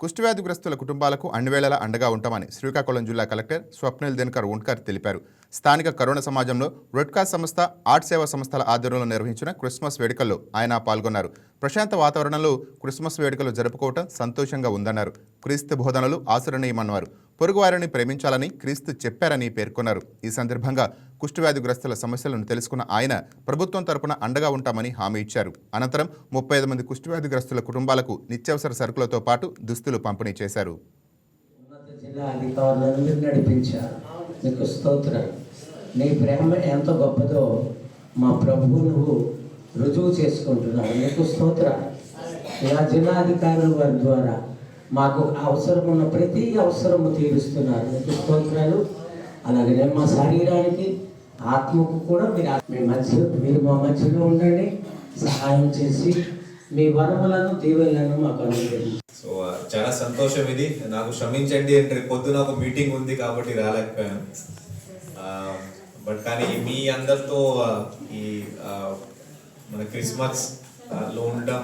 కుష్ఠవ్యాధిగ్రస్తుల కుటుంబాలకు అన్నివేళలా అండగా ఉంటామని శ్రీకాకుళం జిల్లా కలెక్టర్ స్వప్నిల్ దినకర్ ఉండ్కర్ తెలిపారు. స్థానిక కరోనా సమాజంలో రెడ్ సంస్థ ఆర్ట్ సేవా సంస్థల ఆధ్వర్యంలో నిర్వహించిన క్రిస్మస్ వేడుకల్లో ఆయన పాల్గొన్నారు. ప్రశాంత వాతావరణంలో క్రిస్మస్ వేడుకలు జరుపుకోవటం సంతోషంగా ఉందన్నారు. క్రీస్తు బోధనలు ఆచరణీయమన్నారు. పొరుగువారిని ప్రేమించాలని క్రీస్తు చెప్పారని పేర్కొన్నారు. ఈ సందర్భంగా కుష్ఠవ్యాధిగ్రస్తుల సమస్యలను తెలుసుకున్న ఆయన ప్రభుత్వం తరపున అండగా ఉంటామని హామీ ఇచ్చారు. అనంతరం ముప్పై ఐదు మంది కుష్ఠవ్యాధిగ్రస్తుల కుటుంబాలకు నిత్యావసర సరుకులతో పాటు దుస్తులు పంపిణీ చేశారు. స్తోత్రం. నీ ప్రేమ ఎంత గొప్పదో మా ప్రభువు నువ్వు రుజువు చేసుకుంటున్నావు. నీకు స్తోత్ర. ఇలా జిల్లా అధికారుల వారి ద్వారా మాకు అవసరం ఉన్న ప్రతి అవసరము తీరుస్తున్నారు. మీకు స్తోత్రాలు? అలాగే మా శరీరానికి ఆత్మకు కూడా మీరు మీ మధ్య మీరు మా మధ్యలో ఉండండి. సహాయం చేసి మీ వరములను దీవెనలను మాకు అనుగ్రహించండి. సో చాలా సంతోషం ఇది. నాకు క్షమించండి అంటే రేపు పొద్దున ఒక మీటింగ్ ఉంది కాబట్టి రాలేకపోయాను. బట్ కానీ మీ అందరితో ఈ మన క్రిస్మస్ లో ఉండడం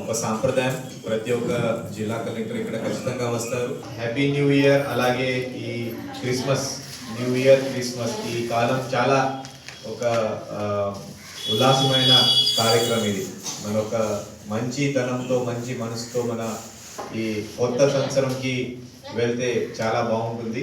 ఒక సాంప్రదాయం. ప్రతి ఒక్క జిల్లా కలెక్టర్ ఇక్కడ ఖచ్చితంగా వస్తారు. హ్యాపీ న్యూ ఇయర్ అలాగే ఈ క్రిస్మస్ న్యూ ఇయర్ క్రిస్మస్ ఈ కాలం చాలా ఒక ఉల్లాసమైన కార్యక్రమం ఇది. మన ఒక మంచి తనంతో మంచి మనసుతో మన ఈ కొత్త సంవత్సరంకి వెళ్తే చాలా బాగుంటుంది.